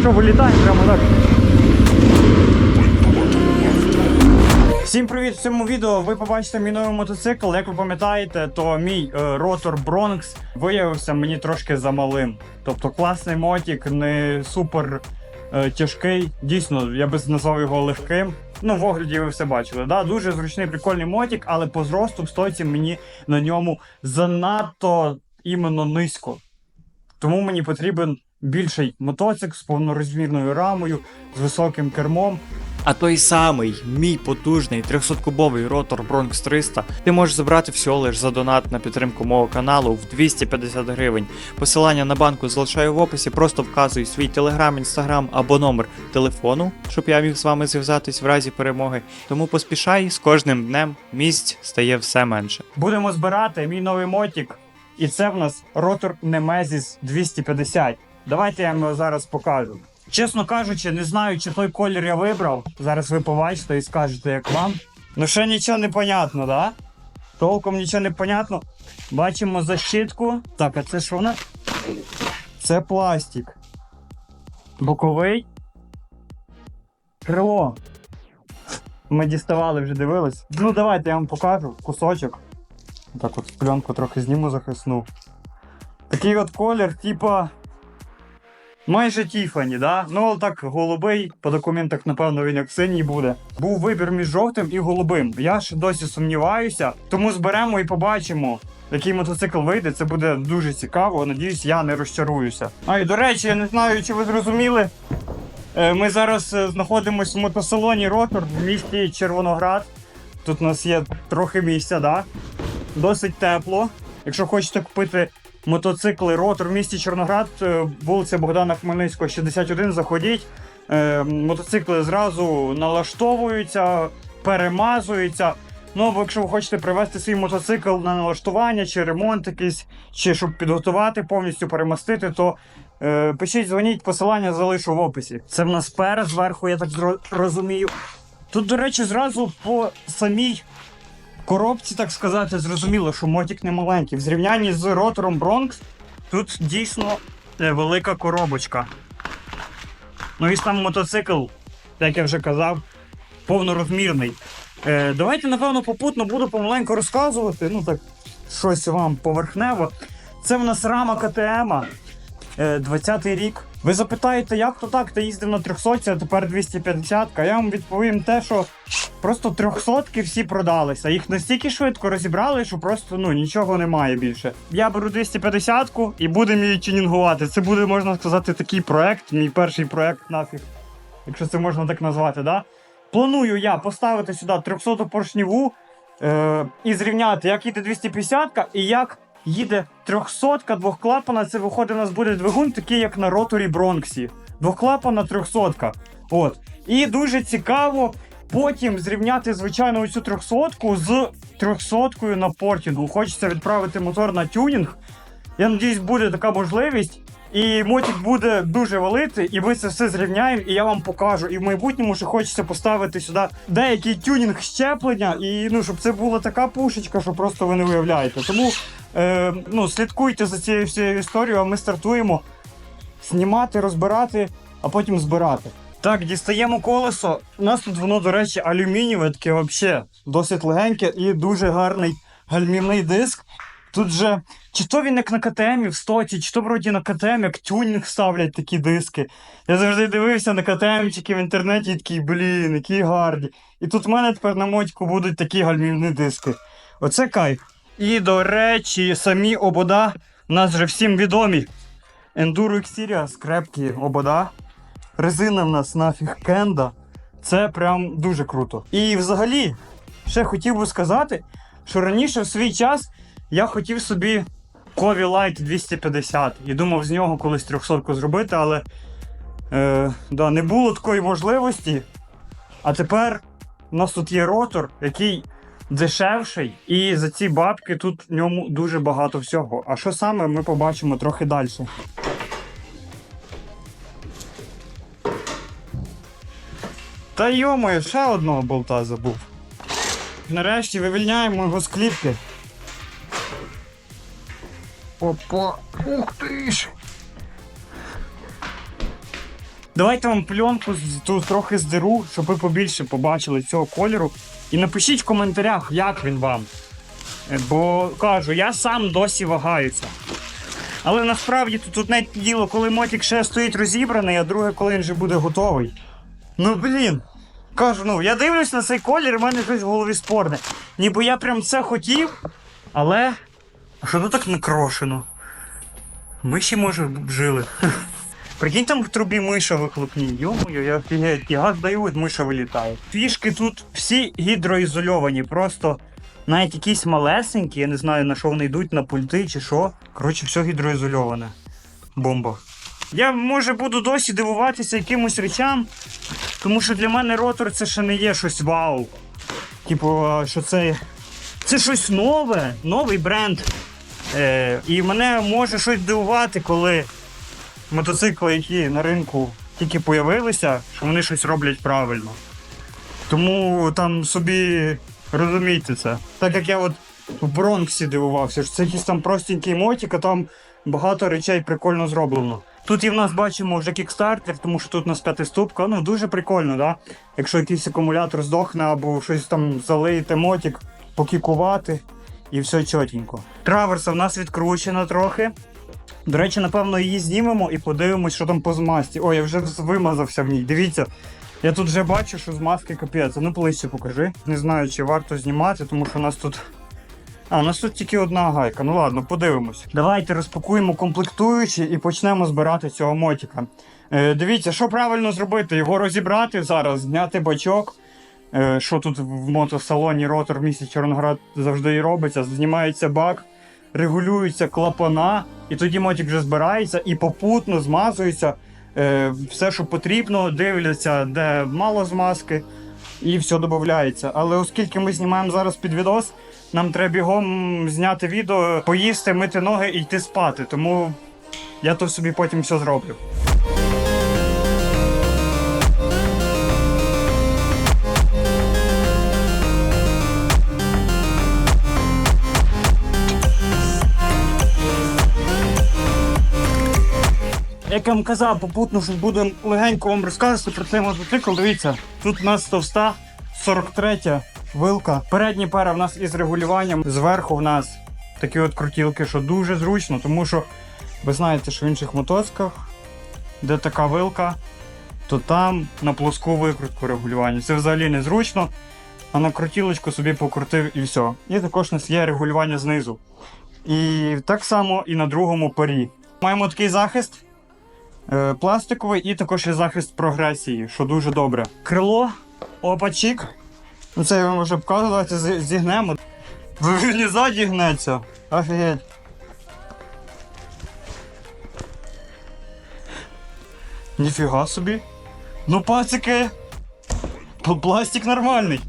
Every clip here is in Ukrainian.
Що, вилітаємо прямо так. Всім привіт! В цьому відео ви побачите мій новий мотоцикл. Як ви пам'ятаєте, то мій е, ротор Bronx виявився мені трошки замалим. Тобто класний мотик, не супер е, тяжкий. Дійсно, я би назвав його легким. Ну, в огляді ви все бачили. Да? Дуже зручний, прикольний мотик, але по зросту в стойці мені на ньому занадто іменно низько. Тому мені потрібен більший мотоцикл з повнорозмірною рамою, з високим кермом. А той самий мій потужний 300-кубовий ротор Bronx 300 ти можеш забрати всього лиш за донат на підтримку мого каналу в 250 гривень. Посилання на банку залишаю в описі, просто вказуй свій телеграм, інстаграм або номер телефону, щоб я міг з вами зв'язатись в разі перемоги. Тому поспішай з кожним днем місць стає все менше. Будемо збирати мій новий мотик. І це в нас ротор Nemesis 250. Давайте я вам його зараз покажу. Чесно кажучи, не знаю, чи той колір я вибрав. Зараз ви побачите і скажете, як вам. Ну ще нічого не понятно, да? Толком нічого не понятно. Бачимо защитку. Так, а це що вона? Це пластик. Боковий. Крило. Ми діставали, вже дивились. Ну, давайте я вам покажу кусочок. Так от пленку трохи зніму захисну. Такий от колір, типа. Майже Тіфані, да? Ну, але так, голубий, по документах, напевно, він як синій буде. Був вибір між жовтим і голубим. Я ще досі сумніваюся, тому зберемо і побачимо, який мотоцикл вийде. Це буде дуже цікаво. Надіюсь, я не розчаруюся. А і до речі, я не знаю, чи ви зрозуміли. е, Ми зараз е, знаходимося в мотосалоні Ротор в місті Червоноград. Тут у нас є трохи місця, да? досить тепло. Якщо хочете купити мотоцикли ротор в місті Чорноград, е, вулиця Богдана Хмельницького, 61, заходіть. Е, Мотоцикли зразу налаштовуються, перемазуються. Ну, або якщо ви хочете привезти свій мотоцикл на налаштування чи ремонт якийсь, чи щоб підготувати, повністю перемастити, то е, пишіть, дзвоніть, посилання залишу в описі. Це в нас пера зверху, я так розумію. Тут, до речі, зразу по самій коробці, так сказати, зрозуміло, що мотик не маленький. В зрівнянні з ротором Bronx тут дійсно е, велика коробочка. Ну і сам мотоцикл, як я вже казав, повнорозмірний. Е, давайте, напевно, попутно буду помаленьку розказувати. Ну так, щось вам поверхнево. Це в нас рама КТМ. Е, 20-й рік. Ви запитаєте, як то так? Ти їздив на 300, а тепер 250. А я вам відповім те, що просто 300 всі продалися. Їх настільки швидко розібрали, що просто ну нічого немає більше. Я беру 250 і будемо її тюнінгувати. Це буде, можна сказати, такий проект. Мій перший проект нафіг. Якщо це можна так назвати, да? Планую я поставити сюди 300 поршніву е, і зрівняти, як їде 250 і як їде 300 двохклапана. Це виходить, у нас буде двигун, такий як на роторі Бронксі. Двохклапана 300. От. І дуже цікаво потім зрівняти звичайно цю 300 з 300 на портінгу. Хочеться відправити мотор на тюнінг. Я надіюсь, буде така можливість. І мотик буде дуже валити, і ми це все зрівняємо, і я вам покажу. І в майбутньому ще хочеться поставити сюди деякий тюнінг щеплення, і ну, щоб це була така пушечка, що просто ви не уявляєте. Тому е, ну, слідкуйте за цією всією історією, а ми стартуємо знімати, розбирати, а потім збирати. Так, дістаємо колесо. У нас тут воно, до речі, алюмінієве, таке взагалі досить легеньке і дуже гарний гальмівний диск. Тут же, чи то він як на КТМ в стоті, чи то вроді на КТМ, як тюнінг ставлять такі диски. Я завжди дивився на КТМчики в інтернеті і такий, блін, які гарні. І тут в мене тепер на мотику будуть такі гальмівні диски. Оце кайф. І, до речі, самі обода у нас вже всім відомі. Enduro Xperia, крепкі обода. Резина в нас нафіг кенда. Це прям дуже круто. І взагалі, ще хотів би сказати, що раніше в свій час я хотів собі Кові Light 250 і думав з нього колись 300 зробити, але е, да, не було такої можливості. А тепер у нас тут є ротор, який дешевший, і за ці бабки тут в ньому дуже багато всього. А що саме, ми побачимо трохи далі. Та йомою, ще одного болта забув. Нарешті вивільняємо його з кліпки. Опа, ух ти ж! Давайте вам пленку тут трохи здеру, щоб ви побільше побачили цього кольору. І напишіть в коментарях, як він вам. Е, Бо кажу, я сам досі вагаюся. Але насправді тут одне діло, коли мотик ще стоїть розібраний, а друге, коли він вже буде готовий. Ну блін. Кажу, ну я дивлюсь на цей колір, і в мене щось в голові спорне. Ніби я прям це хотів, але. А що тут так накрошено? Миші, може, б жили. Прикинь, там в трубі миша вихлопні. Йомою, я офігеть, я газ даю, миша вилітає. Фішки тут всі гідроізольовані, просто навіть якісь малесенькі, я не знаю на що вони йдуть, на пульти чи що. Коротше, все гідроізольоване. Бомба. Я може буду досі дивуватися якимось речам, тому що для мене ротор це ще не є щось вау. Типу, що це. Це щось нове, новий бренд. Е, і мене може щось дивувати, коли мотоцикли, які на ринку тільки появилися, що вони щось роблять правильно. Тому там собі розумійте це. Так як я от в Бронксі дивувався, що це якийсь там простенький мотик, а там багато речей прикольно зроблено. Тут і в нас бачимо вже кікстартер, тому що тут у нас п'ятиступка. Ну дуже прикольно, да? Якщо якийсь акумулятор здохне або щось там залиєте мотик, покікувати і все чотенько. Траверса в нас відкручена трохи. До речі, напевно, її знімемо і подивимось, що там по змасті. Ой, я вже вимазався в ній. Дивіться. Я тут вже бачу, що змазки капець. А Ну, ближче покажи. Не знаю, чи варто знімати, тому що у нас тут. А, у нас тут тільки одна гайка. Ну ладно, подивимось. Давайте розпакуємо комплектуючі і почнемо збирати цього мотика. Е, дивіться, що правильно зробити? Його розібрати зараз, зняти бачок. Е, що тут в мотосалоні ротор в місті Чорноград завжди і робиться. Знімається бак, регулюються клапана, і тоді мотик вже збирається і попутно змазується. Е, все, що потрібно, дивляться, де мало змазки, і все додається. Але оскільки ми знімаємо зараз під відос, нам треба бігом зняти відео, поїсти, мити ноги і йти спати. Тому я то собі потім все зроблю. Як я вам казав, попутно що будемо легенько вам розказувати про цей мотоцикл. Дивіться, тут у нас товста 43 вилка. Передні пара в нас із регулюванням. Зверху в нас такі от крутілки, що дуже зручно, тому що ви знаєте, що в інших мотоциклах, де така вилка, то там на плоску викрутку регулювання. Це взагалі не зручно. А на крутілочку собі покрутив і все. І також у нас є регулювання знизу. І так само і на другому парі. Маємо такий захист. Е, пластиковий і також є захист прогресії, що дуже добре. Крило, опачік. Ну це я вам вже показував, давайте зігнемо. Ви не ззаді. Офігеть. Ніфіга собі. Ну, пацики. Пластик нормальний.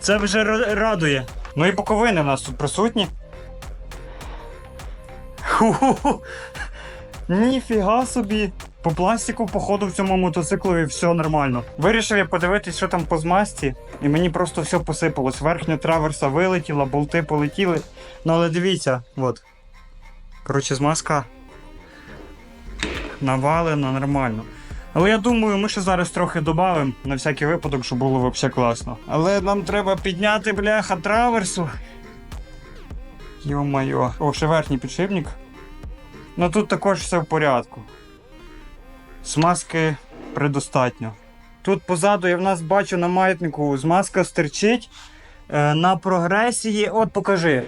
Це вже радує. Ну і боковини в нас тут присутні. Ху-ху-ху. Ніфіга собі. По пластику, походу, в цьому мотоциклові все нормально. Вирішив я подивитись, що там по змасті, і мені просто все посипалось. Верхня траверса вилетіла, болти полетіли. Ну але дивіться, от. Коротше, змазка навалена нормально. Але я думаю, ми ще зараз трохи додамо на всякий випадок, щоб було взагалі класно. Але нам треба підняти бляха траверсу. Йо-майо. О, ще верхній підшипник. Ну тут також все в порядку. Смазки предостатньо. Тут позаду я в нас бачу на маятнику змазка стерчить. Е, на прогресії, от покажи.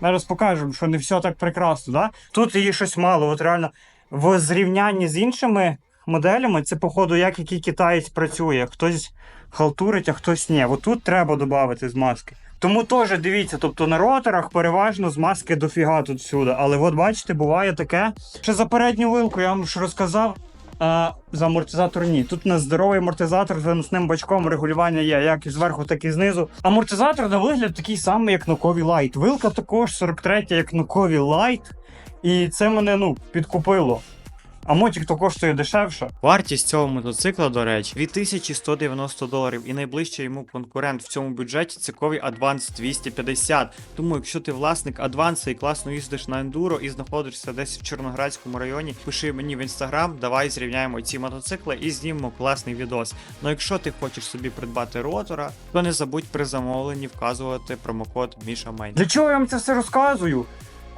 Зараз покажу, що не все так прекрасно. Да? Тут її щось мало. От реально в зрівнянні з іншими моделями це, походу, як який китаєць працює. Хтось халтурить, а хтось ні. От тут треба додати змазки. Тому теж дивіться, тобто на роторах переважно змазки дофіга тут всюди. Але от бачите, буває таке. Ще за передню вилку я вам ж розказав. А за амортизатор ні. Тут нас здоровий амортизатор з виносним бачком регулювання є, як і зверху, так і знизу. Амортизатор на вигляд такий самий, як на Кові Light. Вилка також 43, як на Light. І це мене ну, підкупило. А мотик то коштує дешевше. Вартість цього мотоцикла, до речі, 2190 доларів, і найближчий йому конкурент в цьому бюджеті це Кові Advance 250. Тому, якщо ти власник Адванса і класно їздиш на ендуро і знаходишся десь в Чорноградському районі, пиши мені в інстаграм, давай зрівняємо ці мотоцикли і знімемо класний відос. Ну якщо ти хочеш собі придбати ротора, то не забудь при замовленні вказувати промокод Міша Майн. Для чого я вам це все розказую?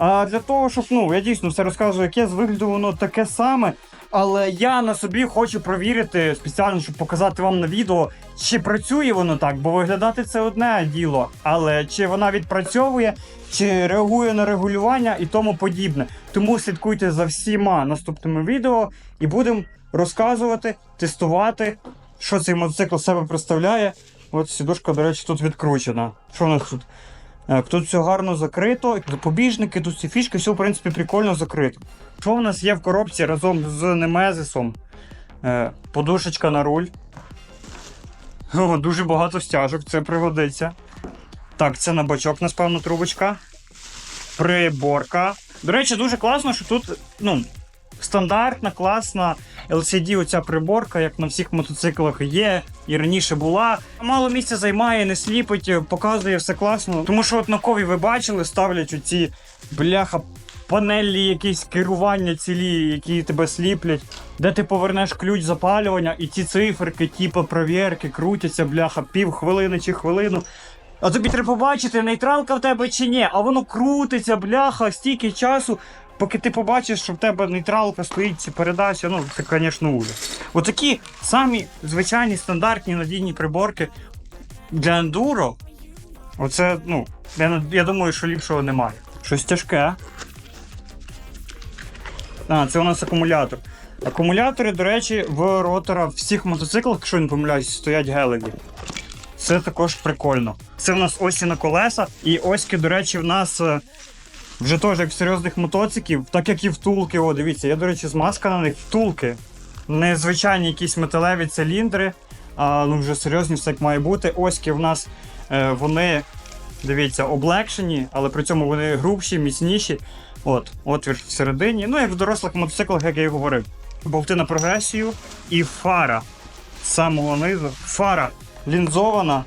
А для того, щоб ну я дійсно все розказую, яке з вигляду воно таке саме. Але я на собі хочу провірити спеціально, щоб показати вам на відео, чи працює воно так, бо виглядати це одне діло. Але чи вона відпрацьовує, чи реагує на регулювання і тому подібне. Тому слідкуйте за всіма наступними відео і будемо розказувати, тестувати, що цей мотоцикл себе представляє. От сідушка, до речі, тут відкручена. Що у нас тут? Е, Тут все гарно закрито, запобіжники, тут всі фішки, все в принципі прикольно закрито. Що в нас є в коробці разом з Немезисом? Е, Подушечка на руль. О, дуже багато стяжок, це пригодиться. Так, це на бачок, напевно, трубочка. Приборка. До речі, дуже класно, що тут ну, стандартна, класна LCD оця приборка, як на всіх мотоциклах є, і раніше була. Мало місця займає, не сліпить, показує все класно. Тому що от на кові ви бачили, ставлять оці бляха. Панелі, якісь керування цілі, які тебе сліплять, де ти повернеш ключ запалювання, і ці циферки, типу провірки, крутяться, бляха, пів хвилини чи хвилину. А тобі треба побачити, нейтралка в тебе чи ні, а воно крутиться, бляха, стільки часу, поки ти побачиш, що в тебе нейтралка стоїть, ці передача, ну це, звісно, ужас. Отакі самі звичайні стандартні надійні приборки для ендуро. Оце, ну, я, я думаю, що ліпшого немає. Щось тяжке. А, це у нас акумулятор. Акумулятори, до речі, в ротора всіх мотоциклах, якщо не помиляюсь, стоять гелеві. Це також прикольно. Це в нас осі на колеса, і оськи, до речі, в нас е, вже теж як серйозних мотоциклів, так як і втулки. О, дивіться, є, до речі, змазка на них втулки. Не звичайні якісь металеві циліндри, а ну вже серйозні все як має бути. Оськи в нас е, вони, дивіться, облегшені, але при цьому вони грубші, міцніші. От, отвір всередині. Ну, як в дорослих мотоциклах, як я і говорив. Болти на прогресію і фара з самого низу. Фара лінзована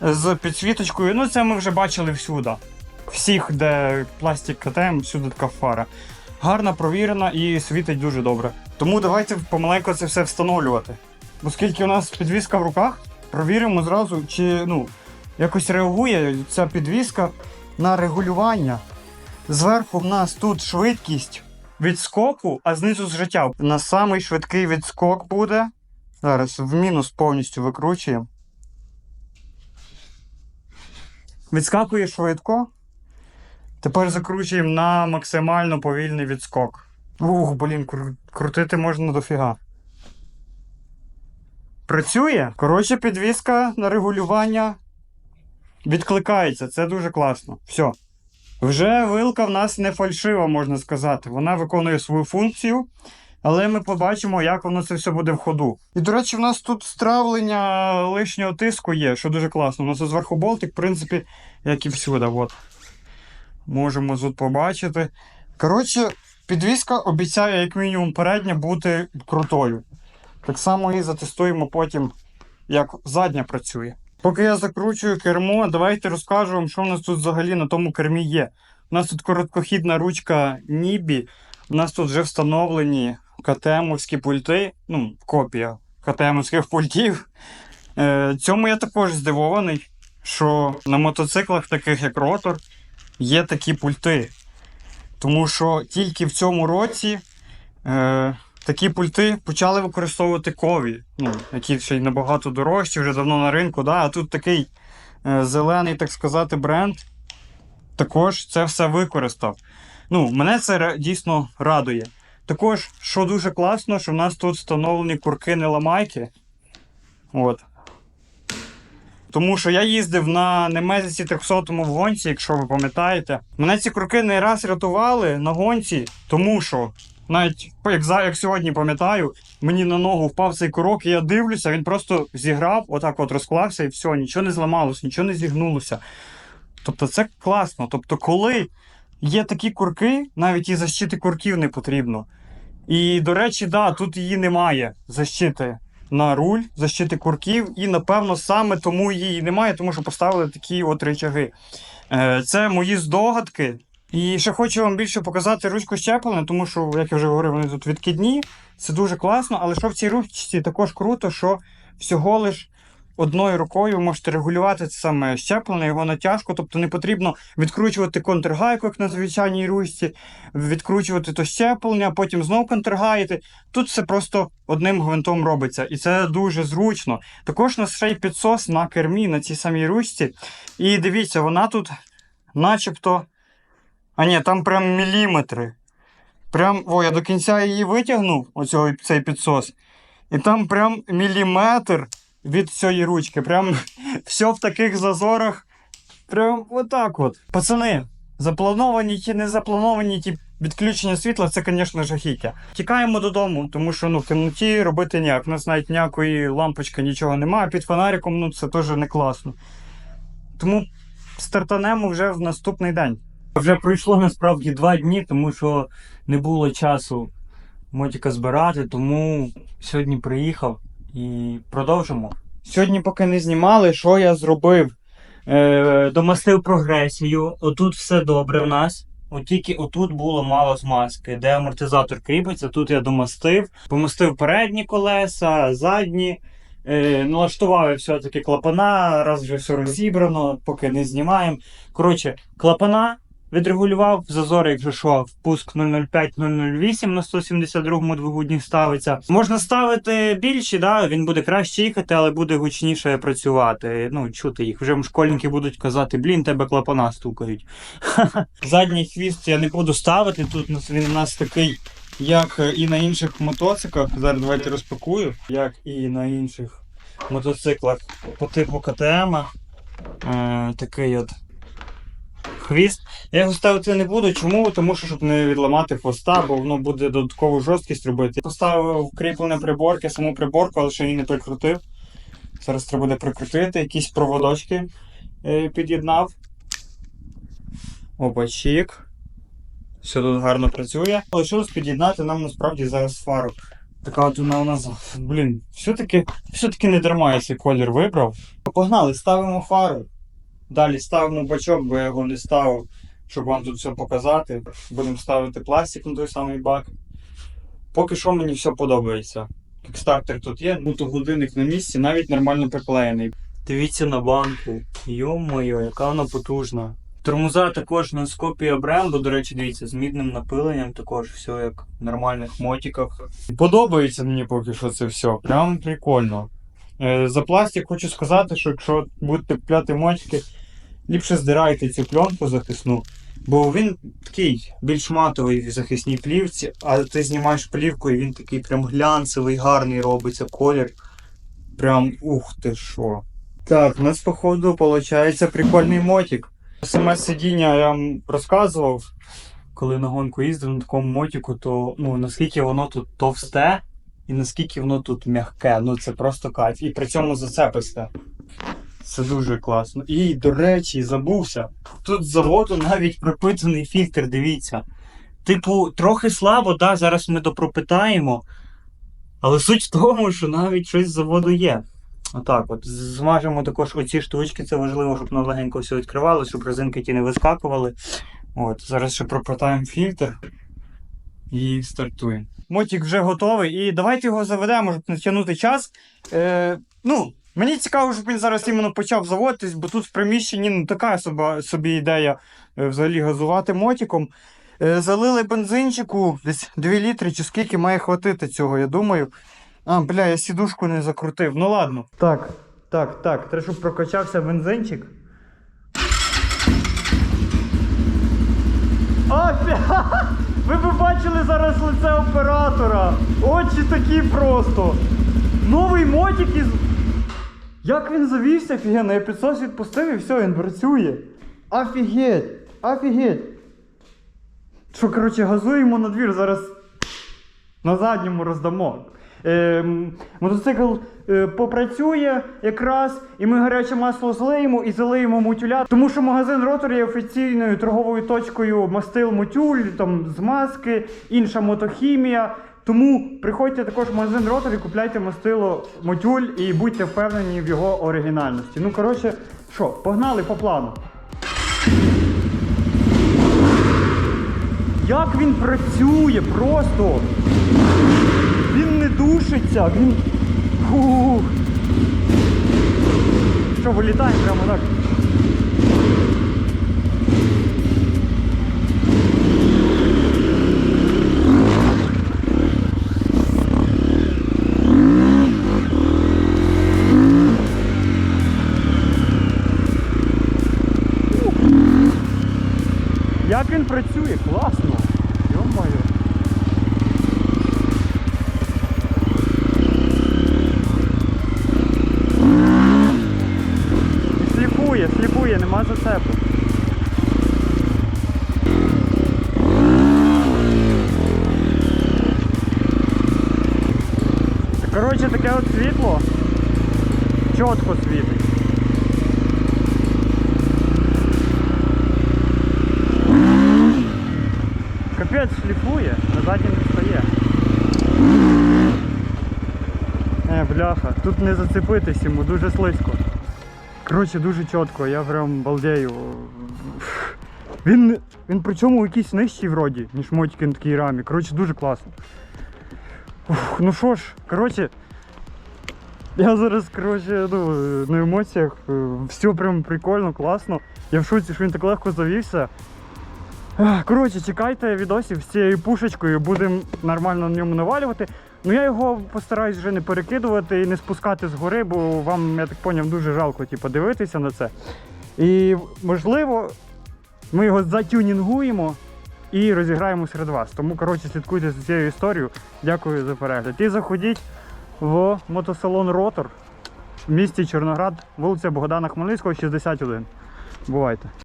з підсвіточкою. Ну, це ми вже бачили всюди. Всіх, де пластик КТМ, всюди така фара. Гарна, провірена і світить дуже добре. Тому давайте помаленьку це все встановлювати. Оскільки у нас підвіска в руках, провіримо зразу, чи ну, якось реагує ця підвіска на регулювання. Зверху в нас тут швидкість відскоку, а знизу зжиття. На самий швидкий відскок буде. Зараз в мінус повністю викручуємо. Відскакує швидко. Тепер закручуємо на максимально повільний відскок. Ух, блін, кру- крутити можна дофіга. Працює. Коротше, підвіска на регулювання відкликається. Це дуже класно. Все. Вже вилка в нас не фальшива, можна сказати. Вона виконує свою функцію, але ми побачимо, як воно це все буде в ходу. І, до речі, в нас тут стравлення лишнього тиску є, що дуже класно. У нас зверху болтик, в принципі, як і всюди. От. Можемо тут побачити. Коротше, підвіска обіцяє, як мінімум, передня бути крутою. Так само і затестуємо потім, як задня працює. Поки я закручую кермо, давайте розкажу вам, що в нас тут взагалі на тому кермі є. У нас тут короткохідна ручка Нібі. У нас тут вже встановлені КТМовські пульти, ну, копія КТМовських пультів. Е, цьому я також здивований, що на мотоциклах, таких як ротор, є такі пульти. Тому що тільки в цьому році е, такі пульти почали використовувати кові, ну, які ще й набагато дорожчі, вже давно на ринку. Да? А тут такий е, зелений, так сказати, бренд також це все використав. Ну, мене це дійсно радує. Також, що дуже класно, що в нас тут встановлені курки неламайки. От. Тому що я їздив на Немезиці 300 в гонці, якщо ви пам'ятаєте. Мене ці курки не раз рятували на гонці, тому що навіть як, як сьогодні пам'ятаю, мені на ногу впав цей курок, і я дивлюся, він просто зіграв, отак от розклався і все, нічого не зламалося, нічого не зігнулося. Тобто це класно. Тобто, коли є такі курки, навіть і защити курків не потрібно. І, до речі, да, тут її немає защити на руль, защити курків, і, напевно, саме тому її немає, тому що поставили такі от речаги. Е, Це мої здогадки. І ще хочу вам більше показати ручку щеплення, тому що, як я вже говорив, вони тут відкидні. Це дуже класно, але що в цій ручці також круто, що всього лиш одною рукою можете регулювати це саме щеплення, його натяжку, тобто не потрібно відкручувати контргайку, як на звичайній ручці, відкручувати то щеплення, потім знов контргаїти. Тут все просто одним гвинтом робиться, і це дуже зручно. Також у нас ще й підсос на кермі на цій самій ручці. І дивіться, вона тут начебто. А ні, там прям міліметри. Прям, о, я до кінця її витягнув, оцього, цей підсос. І там прям міліметр від цієї ручки. Прям все в таких зазорах. Прям отак от. Пацани, заплановані чи не заплановані ті відключення світла, це, звісно, жахіття. Тікаємо додому, тому що ну, в темноті робити ніяк. У нас навіть ніякої лампочки, нічого немає. Під фонариком ну, це теж не класно. Тому стартанемо вже в наступний день. Вже пройшло насправді два дні, тому що не було часу мотика збирати, тому сьогодні приїхав і продовжимо. Сьогодні, поки не знімали, що я зробив? Е, домастив прогресію. Отут все добре в нас. От тільки отут було мало змазки, де амортизатор кріпиться, тут я домастив. Помастив передні колеса, задні. Е, налаштував все-таки клапана, раз вже все розібрано, поки не знімаємо. Коротше, клапана відрегулював зазор, якщо що, впуск 005-008 на 172-му двигуні ставиться. Можна ставити більші, да, він буде краще їхати, але буде гучніше працювати. Ну, чути їх. Вже школьники будуть казати, блін, тебе клапана стукають. Задній хвіст я не буду ставити. Тут він у нас такий, як і на інших мотоциклах. Зараз давайте розпакую, як і на інших мотоциклах по типу КТМ. Е, такий от хвіст. Я його ставити не буду. Чому? Тому що щоб не відламати хвоста, бо воно буде додаткову жорсткість робити. Поставив кріплене приборки, саму приборку, але ще її не прикрутив. Зараз треба буде прикрутити, якісь проводочки е, під'єднав. Опачік. Все тут гарно працює. Лишилось під'єднати нам насправді зараз фару. Така от вона у нас, блін, все-таки все-таки не дарма я цей колір вибрав. Погнали, ставимо фару. Далі ставимо бачок, бо я його не ставив, щоб вам тут все показати. Будемо ставити пластик на той самий бак. Поки що мені все подобається. Кікстартер тут є, ну то годинник на місці, навіть нормально приклеєний. Дивіться на банку. Йо-моє, яка вона потужна. Тормоза також на скопія бренду, до речі, дивіться, з мідним напиленням, також все як в нормальних мотиках. Подобається мені поки що це все. Прям прикольно. Е, За пластик хочу сказати, що якщо будете купляти мотики, ліпше здирайте цю пленку захисну, бо він такий більш матовий в захисній плівці, а ти знімаєш плівку і він такий прям глянцевий, гарний робиться колір. Прям ух ти що. Так, у нас, походу, виходить прикольний мотик. Саме сидіння я вам розказував, коли на гонку їздив на такому мотику, то ну, наскільки воно тут товсте і наскільки воно тут м'яке. Ну це просто кайф. І при цьому зацеписте. Це дуже класно. І, до речі, забувся. Тут з заводу навіть пропитаний фільтр, дивіться. Типу, трохи слабо, да, зараз ми допропитаємо. Але суть в тому, що навіть щось з заводу є. Отак, от змажемо також оці штучки, це важливо, щоб воно легенько все відкривалося, щоб резинки ті не вискакували. От, зараз ще пропитаємо фільтр і стартуємо. Мотик вже готовий, і давайте його заведемо, щоб не тягнути час. Е, ну, мені цікаво, щоб він зараз іменно почав заводитись, бо тут в приміщенні ну, така собі, собі ідея е, взагалі газувати мотиком. Е, залили бензинчику, десь 2 літри, чи скільки має хватити цього, я думаю. А, бля, я сідушку не закрутив. Ну ладно. Так, так, так. Треба, щоб прокачався бензинчик. Афі! Бачили зараз лице оператора. Очі такі просто. Новий мотик із. Як він завівся, офігенно, я підсос відпустив і все, він працює. Офігеть! Офігеть! Що, коротше, газуємо на двір, зараз на задньому роздамо. Ем, мотоцикл е, попрацює якраз, і ми гаряче масло злиємо і залиємо мутюля. Тому що магазин Ротор є офіційною торговою точкою мастил мутюль, там змазки, інша мотохімія. Тому приходьте також в магазин Ротор і купляйте мастило Мотюль і будьте впевнені в його оригінальності. Ну, коротше, що, погнали по плану. Як він працює просто! Не він. Фух. Що, вилітає прямо так. Як він працює? Класно. Йо-моє. І Сліпує, сліпує, нема зацепу. Коротше, таке от світло чітко світить. Капець шліфує, назад не стає. Е, бляха, тут не зацепитись йому, дуже слизько. Коротше, дуже чітко, я прям балдею. Він, він причому якийсь нижчий вроді, ніж мотики на такій рамі. Коротше, дуже класно. Ух, ну що ж, коротше, я зараз, коротше, ну, на емоціях. е, Все прям прикольно, класно. Я в шоці, що він так легко завівся. Коротше, чекайте відосів з цією пушечкою, будемо нормально на ньому навалювати. Ну я його постараюсь вже не перекидувати і не спускати згори, бо вам, я так поняв, дуже жалко типу, дивитися на це. І можливо, ми його затюнінгуємо і розіграємо серед вас. Тому, коротше, слідкуйте за цією історією. Дякую за перегляд. І заходіть в мотосалон Ротор в місті Чорноград, вулиця Богдана Хмельницького, 61. Бувайте.